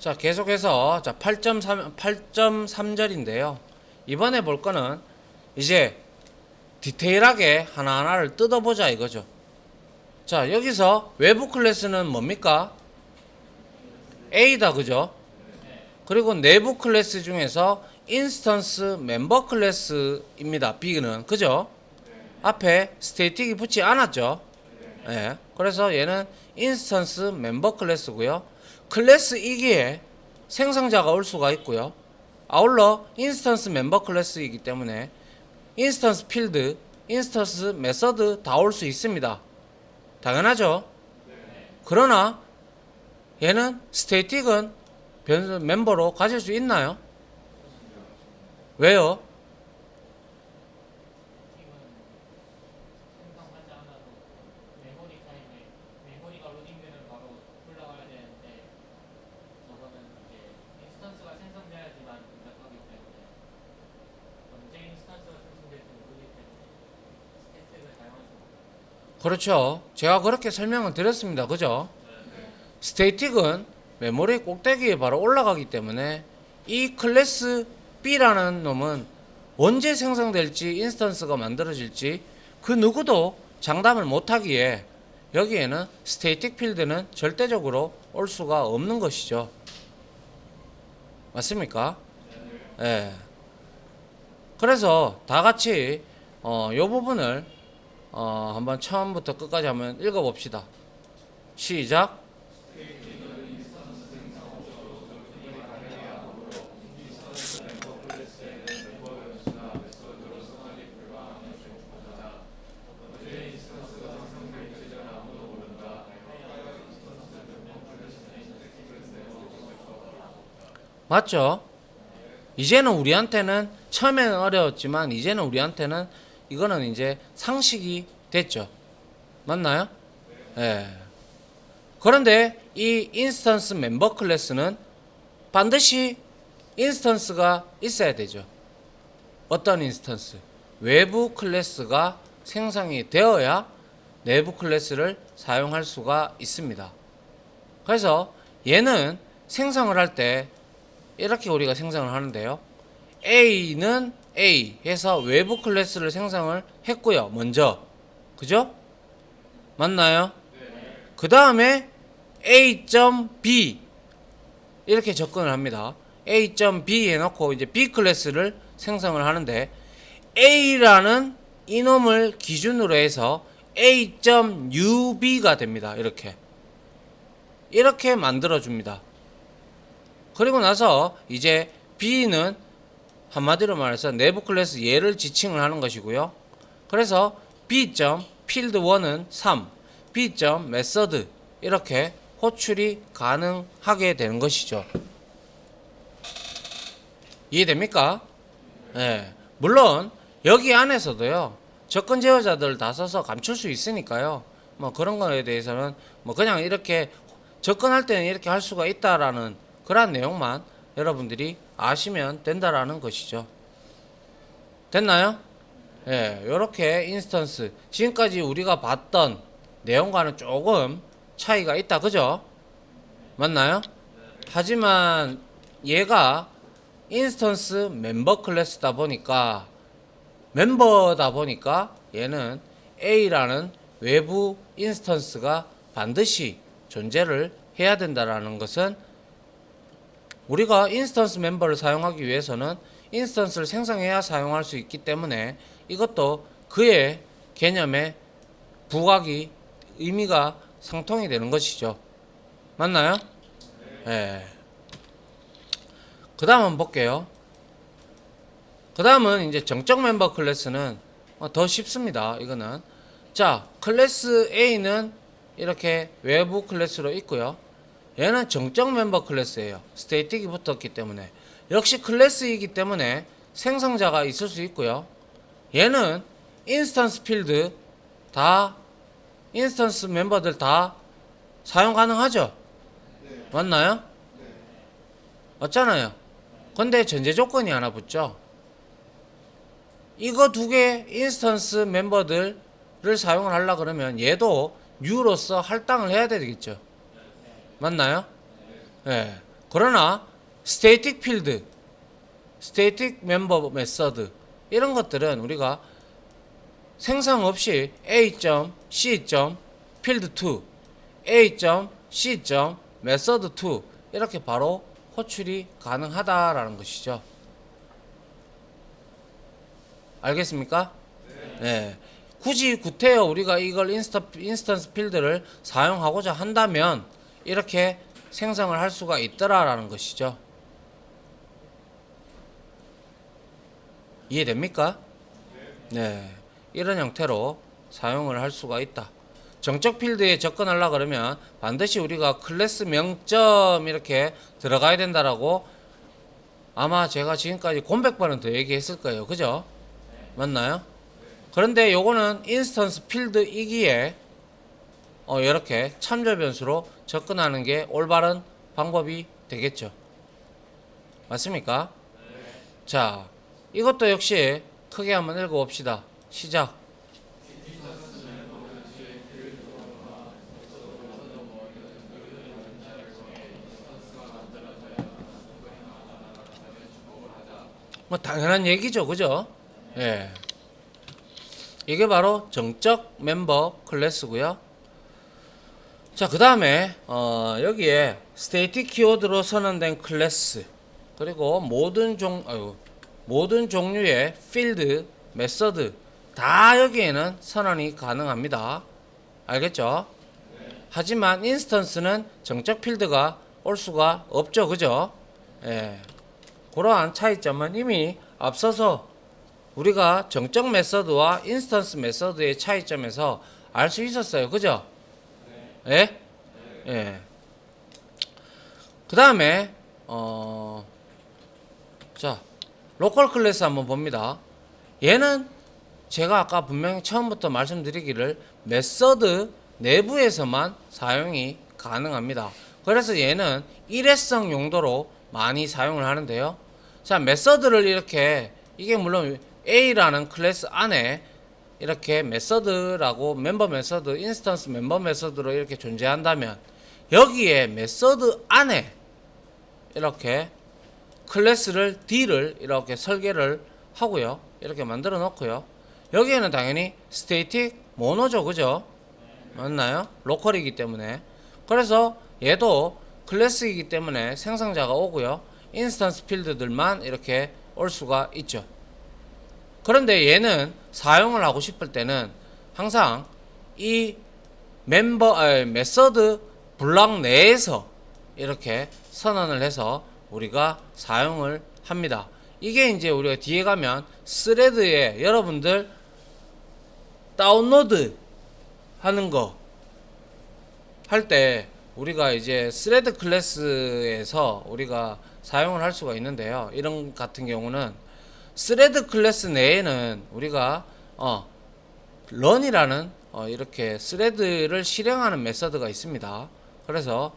자, 계속해서 자, 8.3 8.3절인데요. 이번에 볼 거는 이제 디테일하게 하나하나를 뜯어보자 이거죠. 자, 여기서 외부 클래스는 뭡니까? A다 그죠? 그리고 내부 클래스 중에서 인스턴스 멤버 클래스입니다. B는 그죠? 앞에 스테이틱이 붙지 않았죠? 예. 그래서 얘는 인스턴스 멤버 클래스고요. 클래스 이기에 생성자가 올 수가 있고요. 아울러 인스턴스 멤버 클래스이기 때문에 인스턴스 필드, 인스턴스 메서드 다 올 수 있습니다. 당연하죠? 그러나 얘는 스테이틱은 멤버로 가질 수 있나요? 왜요? 생성하지 않아도 메모리 타임에 메모리가 로딩되는 바로 올라가야 되는데 저거는 이제 인스턴스가 생성돼야지만 동작하기 때문에 언제 인스턴스가 생성될지 모르기 때문에 스태틱을 사용할 수 없어요. 그렇죠. 제가 그렇게 설명을 드렸습니다. 그죠? 스테이틱은 메모리 꼭대기에 바로 올라가기 때문에 이 클래스 B라는 놈은 언제 생성될지 인스턴스가 만들어질지 그 누구도 장담을 못하기에 여기에는 스테이틱 필드는 절대적으로 올 수가 없는 것이죠. 맞습니까? 예. 그래서 다 같이 어, 요 부분을 어, 한번 처음부터 끝까지 한번 읽어봅시다. 시작. 맞죠? 이제는 우리한테는 처음에는 어려웠지만 이제는 우리한테는 이거는 이제 상식이 됐죠. 맞나요? 예. 그런데 이 인스턴스 멤버 클래스는 반드시 인스턴스가 있어야 되죠. 어떤 인스턴스? 외부 클래스가 생성이 되어야 내부 클래스를 사용할 수가 있습니다. 그래서 얘는 생성을 할 때 이렇게 우리가 생성을 하는데요. A는 A 해서 외부 클래스를 생성을 했고요. 먼저. 그죠? 맞나요? 그 다음에 A.B 이렇게 접근을 합니다. A.B 해놓고 이제 B 클래스를 생성을 하는데 A라는 이놈을 기준으로 해서 A.UB가 됩니다. 이렇게. 이렇게 만들어줍니다. 그리고 나서 이제 B는 한마디로 말해서 내부 클래스 얘를 지칭을 하는 것이고요. 그래서 B. 필드 1은 3, B. 메서드 이렇게 호출이 가능하게 되는 것이죠. 이해됩니까? 네. 물론 여기 안에서도요. 접근 제어자들 다 써서 감출 수 있으니까요. 뭐 그런 거에 대해서는 뭐 그냥 이렇게 접근할 때는 이렇게 할 수가 있다라는 그러한 내용만 여러분들이 아시면 된다라는 것이죠. 됐나요? 예, 요렇게 인스턴스 지금까지 우리가 봤던 내용과는 조금 차이가 있다. 그죠? 맞나요? 하지만 얘가 인스턴스 멤버 클래스다 보니까 멤버다 보니까 얘는 A라는 외부 인스턴스가 반드시 존재를 해야 된다라는 것은 우리가 인스턴스 멤버를 사용하기 위해서는 인스턴스를 생성해야 사용할 수 있기 때문에 이것도 그의 개념에 부각이 의미가 상통이 되는 것이죠. 맞나요? 예. 그 다음 한번 볼게요. 그 다음은 이제 정적 멤버 클래스는 어, 더 쉽습니다. 이거는. 자, 클래스 A는 이렇게 외부 클래스로 있고요. 얘는 정적 멤버 클래스예요. 스테이틱이 붙었기 때문에. 역시 클래스이기 때문에 생성자가 있을 수 있고요. 얘는 인스턴스 필드 다 인스턴스 멤버들 다 사용 가능하죠? 맞나요? 맞잖아요. 근데 전제 조건이 하나 붙죠. 이거 두 개 인스턴스 멤버들을 사용을 하려 그러면 얘도 뉴로서 할당을 해야 되겠죠. 맞나요? 예. 그러나 스테이틱 필드, 스테이틱 멤버 메서드 이런 것들은 우리가 생성 없이 A.C. 필드 2, A.C. 메서드 2 이렇게 바로 호출이 가능하다라는 것이죠. 알겠습니까? 네. 굳이 구태여 우리가 이걸 인스턴스 필드를 사용하고자 한다면 이렇게 생성을 할 수가 있더라라는 것이죠. 이해됩니까? 네. 이런 형태로 사용을 할 수가 있다. 정적 필드에 접근하려 그러면 반드시 우리가 클래스 명점 이렇게 들어가야 된다라고 아마 제가 지금까지 곰백 번은 더 얘기했을 거예요. 그죠? 맞나요? 그런데 요거는 인스턴스 필드이기에 어, 이렇게 참조 변수로 접근하는 게 올바른 방법이 되겠죠. 맞습니까? 자, 이것도 역시 크게 한번 읽어봅시다. 시작. 뭐 당연한 얘기죠, 그죠? 예. 이게 바로 정적 멤버 클래스고요. 자, 그 다음에 어, 여기에 스테이틱 키워드로 선언된 클래스 그리고 모든 종 아유, 모든 종류의 필드, 메서드 다 여기에는 선언이 가능합니다. 알겠죠? 하지만 인스턴스는 정적 필드가 올 수가 없죠, 그죠? 예. 그러한 차이점은 이미 앞서서 우리가 정적 메서드와 인스턴스 메서드의 차이점에서 알 수 있었어요. 그죠? 예? 예. 그 다음에, 어, 자, 로컬 클래스 한번 봅니다. 얘는 제가 아까 분명히 처음부터 말씀드리기를 메서드 내부에서만 사용이 가능합니다. 그래서 얘는 일회성 용도로 많이 사용을 하는데요. 자, 메서드를 이렇게 이게 물론 A라는 클래스 안에 이렇게 메서드라고 멤버 메서드, 인스턴스 멤버 메서드로 이렇게 존재한다면 여기에 메서드 안에 이렇게 클래스를 D를 이렇게 설계를 하고요. 이렇게 만들어 놓고요. 여기에는 당연히 스테이틱 모노죠. 그죠? 맞나요? 로컬이기 때문에. 그래서 얘도 클래스이기 때문에 생성자가 오고요. 인스턴스 필드들만 이렇게 올 수가 있죠. 그런데 얘는 사용을 하고 싶을 때는 항상 이 멤버 아, 메서드 블럭 내에서 이렇게 선언을 해서 우리가 사용을 합니다. 이게 이제 우리가 뒤에 가면 스레드에 여러분들 다운로드 하는 거 할 때 우리가 이제 스레드 클래스에서 우리가 사용을 할 수가 있는데요. 이런 같은 경우는 스레드 클래스 내에는 우리가 어 런이라는 어 이렇게 스레드를 실행하는 메서드가 있습니다. 그래서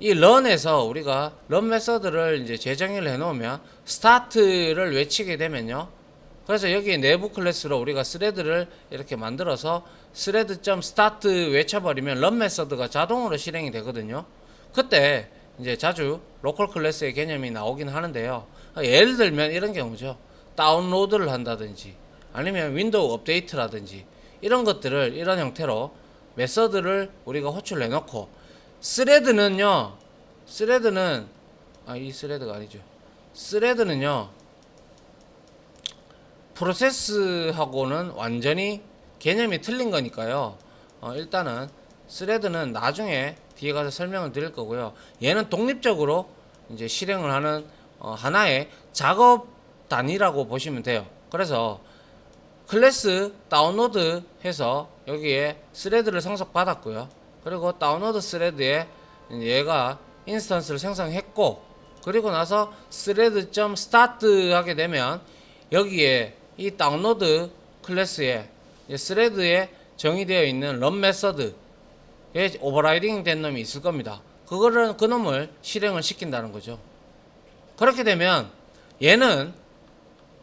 이 런에서 우리가 런 메서드를 이제 재정의를 해 놓으면 스타트를 외치게 되면요. 그래서 여기 내부 클래스로 우리가 스레드를 이렇게 만들어서 스레드.점 스타트 외쳐버리면 런 메서드가 자동으로 실행이 되거든요. 그때 이제 자주 로컬 클래스의 개념이 나오긴 하는데요. 예를 들면 이런 경우죠. 다운로드를 한다든지 아니면 윈도우 업데이트라든지 이런 것들을 이런 형태로 메서드를 우리가 호출해 놓고 스레드는요. 스레드는 아 이 스레드가 아니죠. 스레드는요. 프로세스하고는 완전히 개념이 틀린 거니까요. 어, 일단은 스레드는 나중에 뒤에 가서 설명을 드릴 거고요. 얘는 독립적으로 이제 실행을 하는 어, 하나의 작업 단위라고 보시면 돼요. 그래서 클래스 다운로드 해서 여기에 스레드를 성속 받았고요. 그리고 다운로드 스레드에 얘가 인스턴스를 생성했고 그리고 나서 스레드.start 하게 되면 여기에 이 다운로드 클래스에 스레드에 정의되어 있는 런 메서드에 오버라이딩 된 놈이 있을 겁니다. 그거를 그 놈을 실행을 시킨다는 거죠. 그렇게 되면 얘는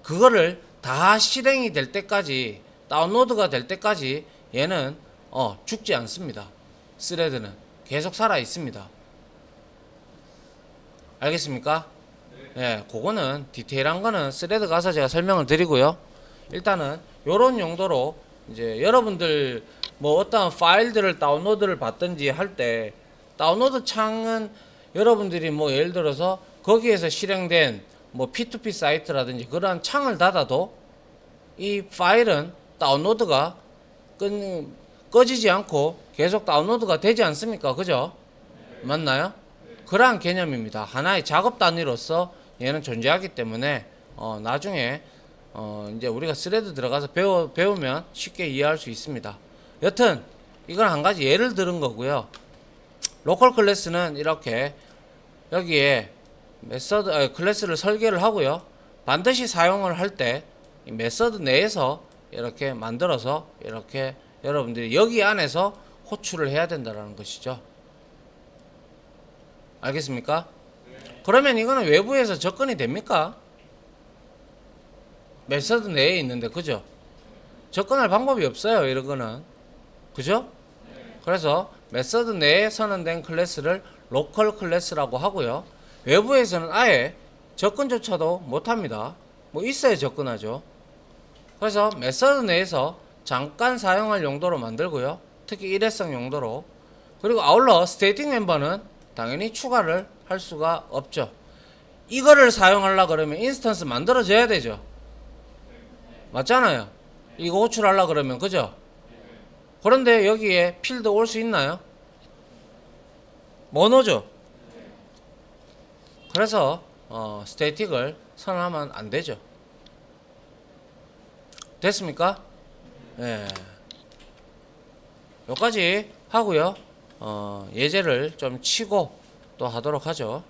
그거를 다 실행이 될 때까지 다운로드가 될 때까지 얘는 어, 죽지 않습니다. 스레드는 계속 살아 있습니다. 알겠습니까? 예, 그거는 디테일한 거는 스레드 가서 제가 설명을 드리고요. 일단은 요런 용도로 이제 여러분들 뭐 어떤 파일들을 다운로드를 받든지 할 때 다운로드 창은 여러분들이 뭐 예를 들어서 거기에서 실행된 뭐 P2P 사이트라든지 그러한 창을 닫아도 이 파일은 다운로드가 끊, 꺼지지 않고 계속 다운로드가 되지 않습니까? 그죠? 맞나요? 그러한 개념입니다. 하나의 작업 단위로서 얘는 존재하기 때문에 어, 나중에 어, 이제 우리가 스레드 들어가서 배워, 배우면 쉽게 이해할 수 있습니다. 여튼 이건 한 가지 예를 들은 거고요. 로컬 클래스는 이렇게 여기에 메서드 아, 클래스를 설계를 하고요. 반드시 사용을 할때이 메서드 내에서 이렇게 만들어서 이렇게 여러분들이 여기 안에서 호출을 해야 된다라는 것이죠. 알겠습니까? 그러면 이거는 외부에서 접근이 됩니까? 메서드 내에 있는데 그죠? 접근할 방법이 없어요. 이런 거는 그죠? 그래서 메서드 내에 선언된 클래스를 로컬 클래스라고 하고요. 외부에서는 아예 접근조차도 못합니다. 뭐 있어야 접근하죠. 그래서 메서드 내에서 잠깐 사용할 용도로 만들고요. 특히 일회성 용도로. 그리고 아울러 스테이팅 멤버는 당연히 추가를 할 수가 없죠. 이거를 사용하려 그러면 인스턴스 만들어져야 되죠. 맞잖아요. 이거 호출하려 그러면 그죠? 그런데 여기에 필드 올 수 있나요? 모노죠. 그래서 어, 스테이틱을 선언하면 안 되죠. 됐습니까? 예. 여기까지 하고요. 어, 예제를 좀 치고 또 하도록 하죠.